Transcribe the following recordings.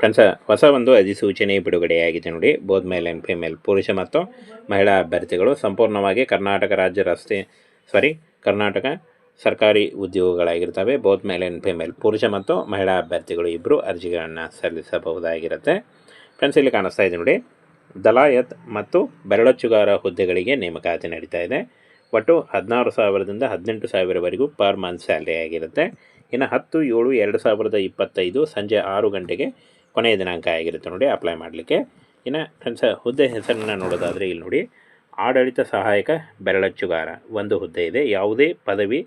Friends, ಹೊಸ ಒಂದು ಅಧಿಸೂಚನೆ ಬಿಡುಗಡೆಯಾಗಿದೆ ನೋಡಿ. ಬೋತ್ ಮೇಲ್ ಆ್ಯಂಡ್ ಫಿಮೇಲ್ ಪುರುಷ ಮತ್ತು ಮಹಿಳಾ ಅಭ್ಯರ್ಥಿಗಳು ಸಂಪೂರ್ಣವಾಗಿ ಕರ್ನಾಟಕ ರಾಜ್ಯ ರಸ್ತೆ ಸಾರಿ ಕರ್ನಾಟಕ ಸರ್ಕಾರಿ ಉದ್ಯೋಗಗಳಾಗಿರ್ತವೆ. ಬೋತ್ ಮೇಲ್ ಆ್ಯಂಡ್ ಫಿಮೇಲ್ ಪುರುಷ ಮತ್ತು ಮಹಿಳಾ ಅಭ್ಯರ್ಥಿಗಳು ಇಬ್ಬರು ಅರ್ಜಿಗಳನ್ನು ಸಲ್ಲಿಸಬಹುದಾಗಿರುತ್ತೆ. ಫ್ರೆಂಡ್ಸ್, ಇಲ್ಲಿ ಕಾಣಿಸ್ತಾ ಇದೆ ನೋಡಿ. ದಲಾಯತ್ ಮತ್ತು ಬೆರಳಚ್ಚುಗಾರ ಹುದ್ದೆಗಳಿಗೆ ನೇಮಕಾತಿ ನಡೀತಾ ಇದೆ. ಒಟ್ಟು ಹದಿನಾರು ಸಾವಿರದಿಂದ ಹದಿನೆಂಟು ಸಾವಿರವರೆಗೂ ಪರ್ ಮಂತ್ ಸ್ಯಾಲ್ರಿ ಆಗಿರುತ್ತೆ. ಇನ್ನು ಹತ್ತು ಏಳು ಎರಡು ಸಾವಿರದ ಇಪ್ಪತ್ತೈದು ಸಂಜೆ ಆರು ಗಂಟೆಗೆ ಕೊನೆಯ ದಿನಾಂಕ ಆಗಿರುತ್ತೆ ನೋಡಿ ಅಪ್ಲೈ ಮಾಡಲಿಕ್ಕೆ. ಇನ್ನು ಫ್ರೆಂಡ್ಸ್ ಹುದ್ದೆ ಹೆಸರನ್ನು ನೋಡೋದಾದರೆ ಇಲ್ಲಿ ನೋಡಿ, ಆಡಳಿತ ಸಹಾಯಕ ಬೆರಳಚ್ಚುಗಾರ. ಒಂದು ಹುದ್ದೆ ಇದೆ, ಯಾವುದೇ ಪದವಿ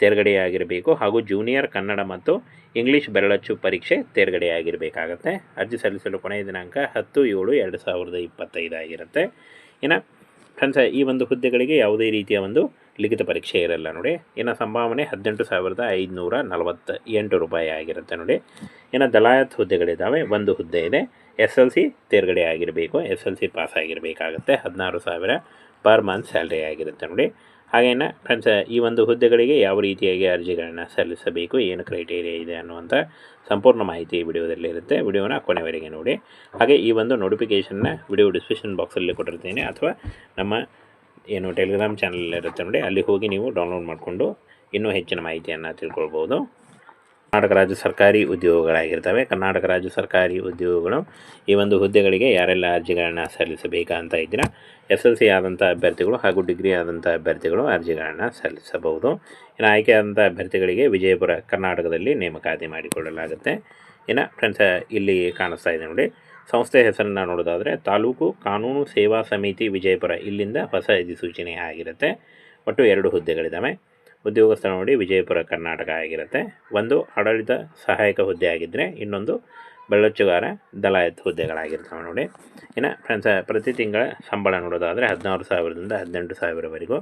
ತೇರ್ಗಡೆಯಾಗಿರಬೇಕು ಹಾಗೂ ಜೂನಿಯರ್ ಕನ್ನಡ ಮತ್ತು ಇಂಗ್ಲೀಷ್ ಬೆರಳಚ್ಚು ಪರೀಕ್ಷೆ ತೇರ್ಗಡೆಯಾಗಿರಬೇಕಾಗತ್ತೆ. ಅರ್ಜಿ ಸಲ್ಲಿಸಲು ಕೊನೆಯ ದಿನಾಂಕ ಹತ್ತು ಏಳು ಎರಡು ಸಾವಿರದ ಇಪ್ಪತ್ತೈದು ಆಗಿರುತ್ತೆ. ಇನ್ನು ಫ್ರೆಂಡ್ಸ್ ಈ ಒಂದು ಹುದ್ದೆಗಳಿಗೆ ಯಾವುದೇ ರೀತಿಯ ಒಂದು ಲಿಖಿತ ಪರೀಕ್ಷೆ ಇರಲ್ಲ ನೋಡಿ. ಇನ್ನು ಸಂಭಾವನೆ ಹದಿನೆಂಟು ಸಾವಿರದ ಐದುನೂರ ನಲವತ್ತ ಎಂಟು ರೂಪಾಯಿ ಆಗಿರುತ್ತೆ ನೋಡಿ. ಇನ್ನು ದಲಾಯತ್ ಹುದ್ದೆಗಳಿದ್ದಾವೆ, ಒಂದು ಹುದ್ದೆ ಇದೆ. ಎಸ್ ಎಲ್ ಸಿ ತೇರ್ಗಡೆ ಆಗಿರಬೇಕು, ಎಸ್ ಎಲ್ ಸಿ ಪಾಸ್ ಆಗಿರಬೇಕಾಗತ್ತೆ. ಹದಿನಾರು ಸಾವಿರ ಪರ್ ಮಂತ್ ಸ್ಯಾಲ್ರಿ ಆಗಿರುತ್ತೆ ನೋಡಿ. ಹಾಗೇನ ಫ್ರೆಂಡ್ಸ್, ಈ ಒಂದು ಹುದ್ದೆಗಳಿಗೆ ಯಾವ ರೀತಿಯಾಗಿ ಅರ್ಜಿಗಳನ್ನು ಸಲ್ಲಿಸಬೇಕು, ಏನು ಕ್ರೈಟೇರಿಯಾ ಇದೆ ಅನ್ನುವಂಥ ಸಂಪೂರ್ಣ ಮಾಹಿತಿ ಈ ವಿಡಿಯೋದಲ್ಲಿ ಇರುತ್ತೆ. ವಿಡಿಯೋನ ಕೊನೆವರೆಗೆ ನೋಡಿ. ಹಾಗೆ ಈ ಒಂದು ನೋಟಿಫಿಕೇಷನ್ನ ವಿಡಿಯೋ ಡಿಸ್ಕ್ರಿಪ್ಷನ್ ಬಾಕ್ಸಲ್ಲಿ ಕೊಟ್ಟಿರ್ತೀನಿ. ಅಥವಾ ನಮ್ಮ ಏನು ಟೆಲಿಗ್ರಾಮ್ ಚಾನಲ್ ಇರುತ್ತೆ ನೋಡಿ. ಅಲ್ಲಿ ಹೋಗಿ ನೀವು ಡೌನ್ಲೋಡ್ ಮಾಡಿಕೊಂಡು ಇನ್ನೂ ಹೆಚ್ಚಿನ ಮಾಹಿತಿಯನ್ನು ತಿಳ್ಕೊಳ್ಬೋದು. ಕರ್ನಾಟಕ ರಾಜ್ಯ ಸರ್ಕಾರಿ ಉದ್ಯೋಗಗಳಾಗಿರ್ತವೆ. ಕರ್ನಾಟಕ ರಾಜ್ಯ ಸರ್ಕಾರಿ ಉದ್ಯೋಗಗಳು ಈ ಒಂದು ಹುದ್ದೆಗಳಿಗೆ ಯಾರೆಲ್ಲ ಅರ್ಜಿಗಳನ್ನು ಸಲ್ಲಿಸಬೇಕಂತ ಇದ್ದೀರಾ? ಎಸ್ ಎಲ್ ಸಿ ಆದಂಥ ಅಭ್ಯರ್ಥಿಗಳು ಹಾಗೂ ಡಿಗ್ರಿ ಆದಂಥ ಅಭ್ಯರ್ಥಿಗಳು ಅರ್ಜಿಗಳನ್ನು ಸಲ್ಲಿಸಬಹುದು. ಇನ್ನು ಆಯ್ಕೆಯಾದಂಥ ಅಭ್ಯರ್ಥಿಗಳಿಗೆ ವಿಜಯಪುರ, ಕರ್ನಾಟಕದಲ್ಲಿ ನೇಮಕಾತಿ ಮಾಡಿಕೊಳ್ಳಲಾಗುತ್ತೆ. ಇನ್ನು ಫ್ರೆಂಡ್ಸ್ ಇಲ್ಲಿ ಕಾಣಿಸ್ತಾ ಇದೆ ನೋಡಿ. ಸಂಸ್ಥೆ ಹೆಸರನ್ನು ನೋಡೋದಾದರೆ ತಾಲೂಕು ಕಾನೂನು ಸೇವಾ ಸಮಿತಿ ವಿಜಯಪುರ. ಇಲ್ಲಿಂದ ಹೊಸ ಅಧಿಸೂಚನೆ ಆಗಿರುತ್ತೆ. ಒಟ್ಟು ಎರಡು ಹುದ್ದೆಗಳಿದ್ದಾವೆ ಉದ್ಯೋಗ ಸ್ಥಳ ನೋಡಿ ವಿಜಯಪುರ ಕರ್ನಾಟಕ ಆಗಿರುತ್ತೆ. ಒಂದು ಆಡಳಿತ ಸಹಾಯಕ ಹುದ್ದೆ ಆಗಿದ್ದರೆ ಇನ್ನೊಂದು ಬೆಳ್ಳಚ್ಚುಗಾರ ದಲಾಯತ್ ಹುದ್ದೆಗಳಾಗಿರ್ತವೆ ನೋಡಿ. ಇನ್ನು ಫ್ರೆಂಡ್ಸ್, ಪ್ರತಿ ತಿಂಗಳ ಸಂಬಳ ನೋಡೋದಾದರೆ ಹದಿನಾರು ಸಾವಿರದಿಂದ ಹದಿನೆಂಟು ಸಾವಿರವರೆಗೂ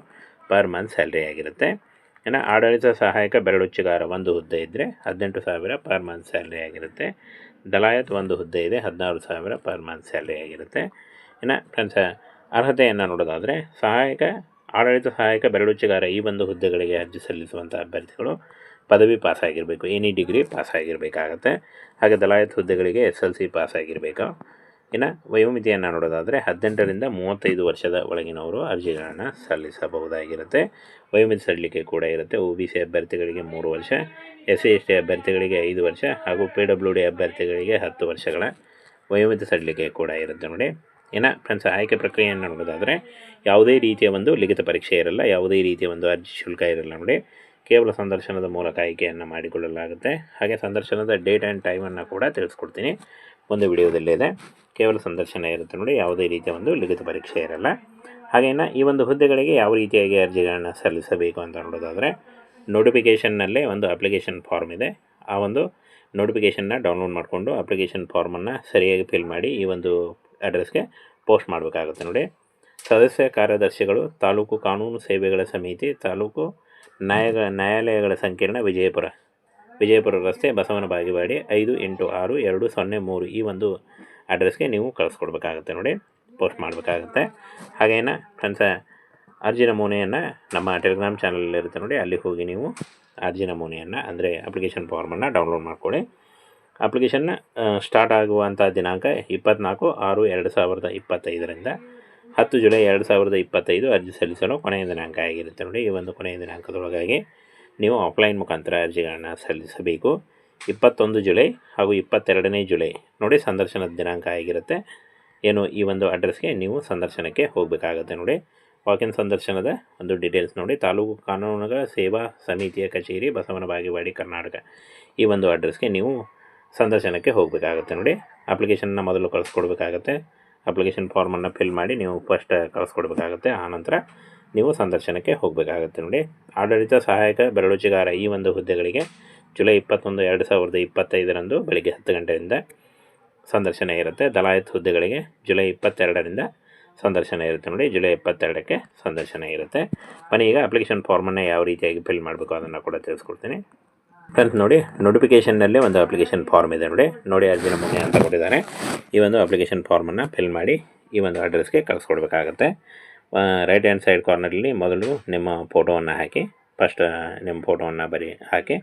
ಪರ್ ಮಂತ್ ಸ್ಯಾಲ್ರಿ ಆಗಿರುತ್ತೆ. ಇನ್ನು ಆಡಳಿತ ಸಹಾಯಕ ಬೆರಳುಚ್ಚುಗಾರ ಒಂದು ಹುದ್ದೆ ಇದ್ದರೆ ಹದಿನೆಂಟು ಸಾವಿರ ಪರ್ ಮಂತ್ ಸ್ಯಾಲ್ರಿ ಆಗಿರುತ್ತೆ. ದಲಾಯತ್ ಒಂದು ಹುದ್ದೆ ಇದೆ, ಹದಿನಾರು ಸಾವಿರ ಪರ್ ಮಂತ್ ಸ್ಯಾಲ್ರಿ ಆಗಿರುತ್ತೆ. ಇನ್ನು ಫ್ರೆಂಡ್ಸ, ಅರ್ಹತೆಯನ್ನು ನೋಡೋದಾದರೆ ಸಹಾಯಕ ಆಡಳಿತ ಸಹಾಯಕ ಬೆರಳುಚ್ಚಗಾರ ಈ ಒಂದು ಹುದ್ದೆಗಳಿಗೆ ಅರ್ಜಿ ಸಲ್ಲಿಸುವಂಥ ಅಭ್ಯರ್ಥಿಗಳು ಪದವಿ ಪಾಸ್ ಆಗಿರಬೇಕು ಎನಿ ಡಿಗ್ರಿ ಪಾಸ್ ಆಗಿರಬೇಕಾಗತ್ತೆ ಹಾಗೆ ದಲಾಯತ್ ಹುದ್ದೆಗಳಿಗೆ ಎಸ್ ಎಲ್ ಸಿ ಪಾಸ್ ಆಗಿರಬೇಕು ಇನ್ನು ವಯೋಮಿತಿಯನ್ನು ನೋಡೋದಾದರೆ ಹದಿನೆಂಟರಿಂದ ಮೂವತ್ತೈದು ವರ್ಷದ ಒಳಗಿನವರು ಅರ್ಜಿಗಳನ್ನು ಸಲ್ಲಿಸಬಹುದಾಗಿರುತ್ತೆ. ವಯೋಮಿತಿ ಸಲ್ಲಿಕೆ ಕೂಡ ಇರುತ್ತೆ. ಒ ಬಿ ಸಿ ಅಭ್ಯರ್ಥಿಗಳಿಗೆ ಮೂರು ವರ್ಷ, ಎಸ್ ಸಿ ಎಸ್ ಟಿ ಅಭ್ಯರ್ಥಿಗಳಿಗೆ ಐದು ವರ್ಷ ಹಾಗೂ ಪಿ ಡಬ್ಲ್ಯೂ ಡಿ ಅಭ್ಯರ್ಥಿಗಳಿಗೆ ಹತ್ತು ವರ್ಷಗಳ ವಯೋಮಿತಿ ಸಲ್ಲಿಕೆ ಕೂಡ ಇರುತ್ತೆ ನೋಡಿ. ಇನ್ನು ಫ್ರೆಂಡ್ಸ್ ಆಯ್ಕೆ ಪ್ರಕ್ರಿಯೆಯನ್ನು ನೋಡೋದಾದರೆ, ಯಾವುದೇ ರೀತಿಯ ಒಂದು ಲಿಖಿತ ಪರೀಕ್ಷೆ ಇರಲ್ಲ, ಯಾವುದೇ ರೀತಿಯ ಒಂದು ಅರ್ಜಿ ಶುಲ್ಕ ಇರಲ್ಲ ನೋಡಿ. ಕೇವಲ ಸಂದರ್ಶನದ ಮೂಲಕ ಆಯ್ಕೆಯನ್ನು ಮಾಡಿಕೊಳ್ಳಲಾಗುತ್ತೆ. ಹಾಗೆ ಸಂದರ್ಶನದ ಡೇಟ್ ಆ್ಯಂಡ್ ಟೈಮನ್ನು ಕೂಡ ತಿಳಿಸ್ಕೊಡ್ತೀನಿ. ಒಂದು ವಿಡಿಯೋದಲ್ಲೇ ಇದೆ. ಕೇವಲ ಸಂದರ್ಶನ ಇರುತ್ತೆ ನೋಡಿ, ಯಾವುದೇ ರೀತಿಯ ಒಂದು ಲಿಖಿತ ಪರೀಕ್ಷೆ ಇರಲ್ಲ. ಹಾಗೇನ ಈ ಒಂದು ಹುದ್ದೆಗಳಿಗೆ ಯಾವ ರೀತಿಯಾಗಿ ಅರ್ಜಿಗಳನ್ನು ಸಲ್ಲಿಸಬೇಕು ಅಂತ ನೋಡೋದಾದರೆ ನೋಟಿಫಿಕೇಷನ್ನಲ್ಲೇ ಒಂದು ಅಪ್ಲಿಕೇಶನ್ ಫಾರ್ಮ್ ಇದೆ. ಆ ಒಂದು ನೋಟಿಫಿಕೇಷನ್ನ ಡೌನ್ಲೋಡ್ ಮಾಡಿಕೊಂಡು ಅಪ್ಲಿಕೇಶನ್ ಫಾರ್ಮನ್ನು ಸರಿಯಾಗಿ ಫಿಲ್ ಮಾಡಿ ಈ ಒಂದು ಅಡ್ರೆಸ್ಗೆ ಪೋಸ್ಟ್ ಮಾಡಬೇಕಾಗುತ್ತೆ ನೋಡಿ. ಸದಸ್ಯ ಕಾರ್ಯದರ್ಶಿಗಳು, ತಾಲೂಕು ಕಾನೂನು ಸೇವೆಗಳ ಸಮಿತಿ, ತಾಲೂಕು ನ್ಯಾಯ ನ್ಯಾಯಾಲಯಗಳ ಸಂಕೀರ್ಣ ವಿಜಯಪುರ. ವಿಜಯಪುರ ರಸ್ತೆ ಬಸವನ ಬಾಗಿವಾಡಿ ಐದು ಎಂಟು ಆರು ಎರಡು ಸೊನ್ನೆ ಮೂರು ಈ ಒಂದು ಅಡ್ರೆಸ್ಗೆ ನೀವು ಕಳಿಸ್ಕೊಡ್ಬೇಕಾಗುತ್ತೆ ನೋಡಿ. ಪೋಸ್ಟ್ ಮಾಡಬೇಕಾಗುತ್ತೆ. ಹಾಗೇನ ಫ್ರೆಂಡ್ಸ, ಅರ್ಜಿ ನಮೂನೆಯನ್ನು ನಮ್ಮ ಟೆಲಿಗ್ರಾಮ್ ಚಾನಲಲ್ಲಿರುತ್ತೆ ನೋಡಿ. ಅಲ್ಲಿ ಹೋಗಿ ನೀವು ಅರ್ಜಿ ನಮೂನೆಯನ್ನು ಅಂದರೆ ಅಪ್ಲಿಕೇಶನ್ ಫಾರ್ಮನ್ನು ಡೌನ್ಲೋಡ್ ಮಾಡ್ಕೊಳ್ಳಿ. ಅಪ್ಲಿಕೇಶನ್ನ ಸ್ಟಾರ್ಟ್ ಆಗುವಂಥ ದಿನಾಂಕ ಇಪ್ಪತ್ತ್ನಾಲ್ಕು ಆರು ಎರಡು ಸಾವಿರದ ಇಪ್ಪತ್ತೈದರಿಂದ ಹತ್ತು ಜುಲೈ ಎರಡು ಸಾವಿರದ ಇಪ್ಪತ್ತೈದು ಅರ್ಜಿ ಸಲ್ಲಿಸಲು ಕೊನೆಯ ದಿನಾಂಕ ಆಗಿರುತ್ತೆ ನೋಡಿ, ಈ ಒಂದು ಕೊನೆಯ ದಿನಾಂಕದೊಳಗಾಗಿ ನೀವು ಆಫ್ಲೈನ್ ಮುಖಾಂತರ ಅರ್ಜಿಗಳನ್ನು ಸಲ್ಲಿಸಬೇಕು. ಇಪ್ಪತ್ತೊಂದು ಜುಲೈ ಹಾಗೂ ಇಪ್ಪತ್ತೆರಡನೇ ಜುಲೈ ನೋಡಿ ಸಂದರ್ಶನದ ದಿನಾಂಕ ಆಗಿರುತ್ತೆ. ಏನು, ಈ ಒಂದು ಅಡ್ರೆಸ್ಗೆ ನೀವು ಸಂದರ್ಶನಕ್ಕೆ ಹೋಗಬೇಕಾಗುತ್ತೆ ನೋಡಿ. ವಾಕಿನ್ ಸಂದರ್ಶನದ ಒಂದು ಡೀಟೇಲ್ಸ್ ನೋಡಿ. ತಾಲೂಕು ಕಾನೂನುಗಳ ಸೇವಾ ಸಮಿತಿಯ ಕಚೇರಿ ಬಸವನ ಬಾಗೇವಾಡಿ ಕರ್ನಾಟಕ. ಈ ಒಂದು ಅಡ್ರೆಸ್ಗೆ ನೀವು ಸಂದರ್ಶನಕ್ಕೆ ಹೋಗಬೇಕಾಗುತ್ತೆ ನೋಡಿ. ಅಪ್ಲಿಕೇಶನ್ನ ಮೊದಲು ಕಳಿಸ್ಕೊಡ್ಬೇಕಾಗತ್ತೆ. ಅಪ್ಲಿಕೇಶನ್ ಫಾರ್ಮನ್ನು ಫಿಲ್ ಮಾಡಿ ನೀವು ಫಸ್ಟ್ ಕಳಿಸ್ಕೊಡ್ಬೇಕಾಗತ್ತೆ. ಆನಂತರ ನೀವು ಸಂದರ್ಶನಕ್ಕೆ ಹೋಗಬೇಕಾಗತ್ತೆ ನೋಡಿ. ಆಡಳಿತ ಸಹಾಯಕ ಬೆರಳುಚಿಗಾರ ಈ ಒಂದು ಹುದ್ದೆಗಳಿಗೆ ಜುಲೈ ಇಪ್ಪತ್ತೊಂದು, ಎರಡು ಸಾವಿರದ ಇಪ್ಪತ್ತೈದರಂದು ಬೆಳಗ್ಗೆ ಹತ್ತು ಗಂಟೆಯಿಂದ ಸಂದರ್ಶನ ಇರುತ್ತೆ. ದಲಾಯತ್ ಹುದ್ದೆಗಳಿಗೆ ಜುಲೈ ಇಪ್ಪತ್ತೆರಡರಿಂದ ಸಂದರ್ಶನ ಇರುತ್ತೆ ನೋಡಿ. ಜುಲೈ ಇಪ್ಪತ್ತೆರಡಕ್ಕೆ ಸಂದರ್ಶನ ಇರುತ್ತೆ. ಬನ್ನಿ ಈಗ ಅಪ್ಲಿಕೇಶನ್ ಫಾರ್ಮನ್ನು ಯಾವ ರೀತಿಯಾಗಿ ಫಿಲ್ ಮಾಡಬೇಕು ಅದನ್ನು ಕೂಡ ತಿಳಿಸ್ಕೊಡ್ತೀನಿ. ಫ್ರೆಂಡ್ಸ್ ನೋಡಿ ನೋಟಿಫಿಕೇಷನ್ನಲ್ಲಿ ಒಂದು ಅಪ್ಲಿಕೇಶನ್ ಫಾರ್ಮ್ ಇದೆ ನೋಡಿ. ನೋಡಿ ಅರ್ಜಿ ನಮೂನೆ ಅಂತ ಕೊಟ್ಟಿದ್ದಾರೆ ಈ ಒಂದು ಅಪ್ಲಿಕೇಶನ್ ಫಾರ್ಮನ್ನು ಫಿಲ್ ಮಾಡಿ ಈ ಒಂದು ಅಡ್ರೆಸ್ಗೆ ಕಳಿಸ್ಕೊಡ್ಬೇಕಾಗತ್ತೆ. ರೈಟ್ ಹ್ಯಾಂಡ್ ಸೈಡ್ ಕಾರ್ನರಲ್ಲಿ ಮೊದಲು ನಿಮ್ಮ ಫೋಟೋವನ್ನು ಹಾಕಿ ಫಸ್ಟ್ ನಿಮ್ಮ ಫೋಟೋವನ್ನು ಬರಿ, ಹಾಕಿ,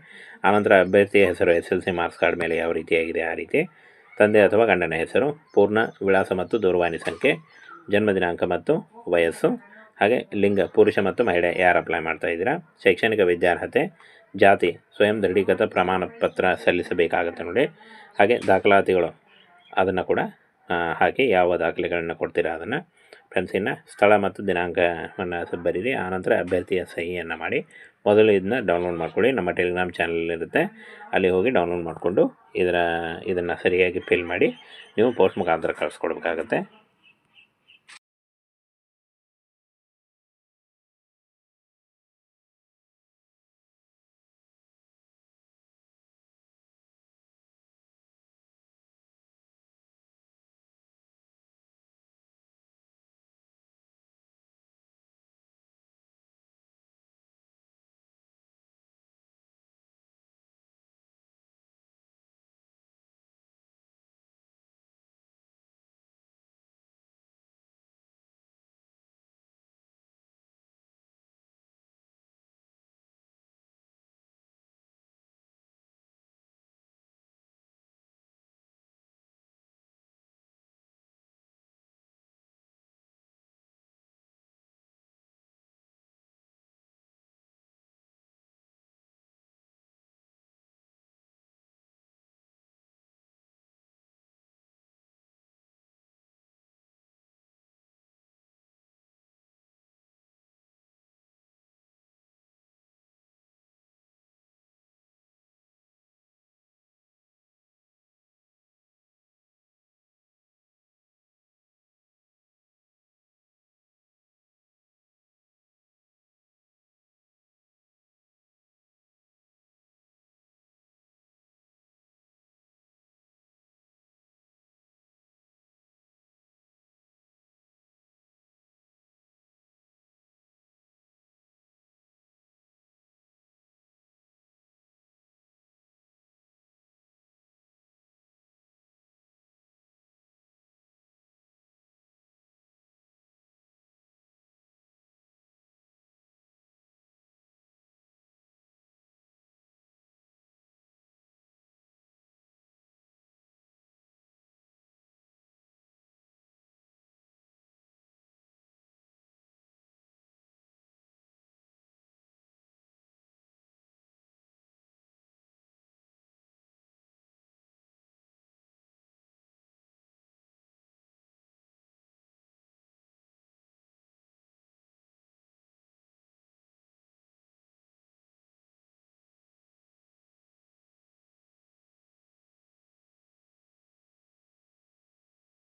ಆನಂತರ ಅಭ್ಯರ್ಥಿಯ ಹೆಸರು S L C marks card ಮೇಲೆ ಯಾವ ರೀತಿಯಾಗಿದೆ ಆ ರೀತಿ, ತಂದೆ ಅಥವಾ ಗಂಡನ ಹೆಸರು, ಪೂರ್ಣ ವಿಳಾಸ ಮತ್ತು ದೂರವಾಣಿ ಸಂಖ್ಯೆ, ಜನ್ಮ ದಿನಾಂಕ ಮತ್ತು ವಯಸ್ಸು, ಹಾಗೆ ಲಿಂಗ, ಪುರುಷ ಮತ್ತು ಮಹಿಳೆ ಯಾರು ಅಪ್ಲೈ ಮಾಡ್ತಾ ಇದ್ದೀರಾ, ಶೈಕ್ಷಣಿಕ ವಿದ್ಯಾರ್ಹತೆ ಜಾತಿ ಸ್ವಯಂ ದೃಢೀಕೃತ ಪ್ರಮಾಣ ಪತ್ರ ಸಲ್ಲಿಸಬೇಕಾಗುತ್ತೆ ನೋಡಿ. ಹಾಗೆ ದಾಖಲಾತಿಗಳು ಅದನ್ನು ಕೂಡ ಹಾಕಿ ಯಾವ ದಾಖಲೆಗಳನ್ನು ಕೊಡ್ತೀರಾ ಅದನ್ನು ಫ್ರೆಂಡ್ಸಿನ ಸ್ಥಳ ಮತ್ತು ದಿನಾಂಕವನ್ನು ಬರೀರಿ. ಆನಂತರ ಅಭ್ಯರ್ಥಿಯ ಸಹಿಯನ್ನು ಮಾಡಿ ಮೊದಲು ಇದನ್ನ ಡೌನ್ಲೋಡ್ ಮಾಡ್ಕೊಳ್ಳಿ. ನಮ್ಮ ಟೆಲಿಗ್ರಾಮ್ ಚಾನಲ್ ಇರುತ್ತೆ. ಅಲ್ಲಿ ಹೋಗಿ ಡೌನ್ಲೋಡ್ ಮಾಡಿಕೊಂಡು ಇದರ, ಇದನ್ನು ಸರಿಯಾಗಿ ಫಿಲ್ ಮಾಡಿ ನೀವು ಪೋಸ್ಟ್ ಮುಖಾಂತರ ಕಳಿಸ್ಕೊಡ್ಬೇಕಾಗತ್ತೆ.